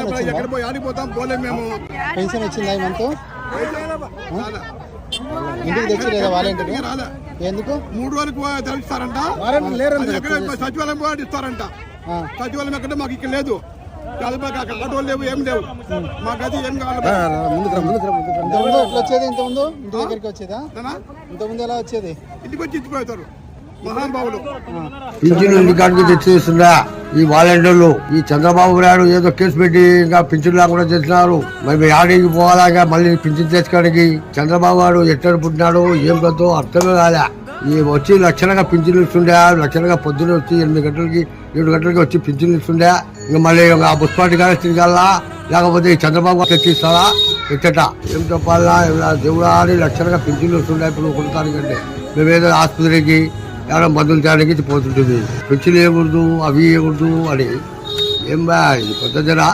ఎక్కడ పోయి ఆడిపోతాం పోలేం మేము. పెన్షన్ వచ్చిందా రాలే. ఇంటికి తెచ్చి లేదా వాలంటీర్? ఎందుకు? మూడు రోజులకు తెలిస్తారంట సచివాలయం పోయి ఇస్తారంట. సచివాలయం ఎక్కడ మాకు ఇక్కడ లేదు. లేవు ఏం లేవు. మాకు అది ఏం కావాలి ఇంతకుముందు ఎట్లా వచ్చేది? ఇంతకుముందు ఇంటి దగ్గరికి వచ్చేదా? నానా? ఇంతకుముందు ఎలా వచ్చేది? ఇంటికి వచ్చి ఇచ్చిపోతారు. మహానుభావులు. తెచ్చేస్తుందా ఈ వాలంటీర్లు ఈ చంద్రబాబు నాయుడు ఏదో కేసు పెట్టి ఇంకా పింఛన్ లేకుండా చేస్తున్నారు. మరి మేము ఆడికి పోవాలా మళ్ళీ పింఛన్ తెచ్చుకోవడానికి చంద్రబాబు నాయుడు ఎట్లా పుట్టినాడు ఏం కదో అర్థమే కాలే. ఈ వచ్చి లక్షణంగా పింఛన్లు ఇస్తుండే లక్షణంగా పొద్దున వచ్చి ఎనిమిది గంటలకి ఏడు గంటలకి వచ్చి పింఛన్లు ఇస్తుండే. ఇంకా మళ్ళీ ఆ బుస్పాటి కానీ తిరగాలా లేకపోతే ఈ చంద్రబాబు గారు తెచ్చిస్తారా ఎట్టట ఏం చెప్పాలా? దేవుడా అని లక్షణంగా పింఛన్లు ఇస్తుండే ఇప్పుడు కొడతానికంటే మేమేదో ఆసుపత్రికి ఎవరో మందులు తేడానికి పోతుంటుంది. పెంచులు వేయకూడదు అవి వేయకూడదు అని. ఏం బా ఇది పద్ధతిరా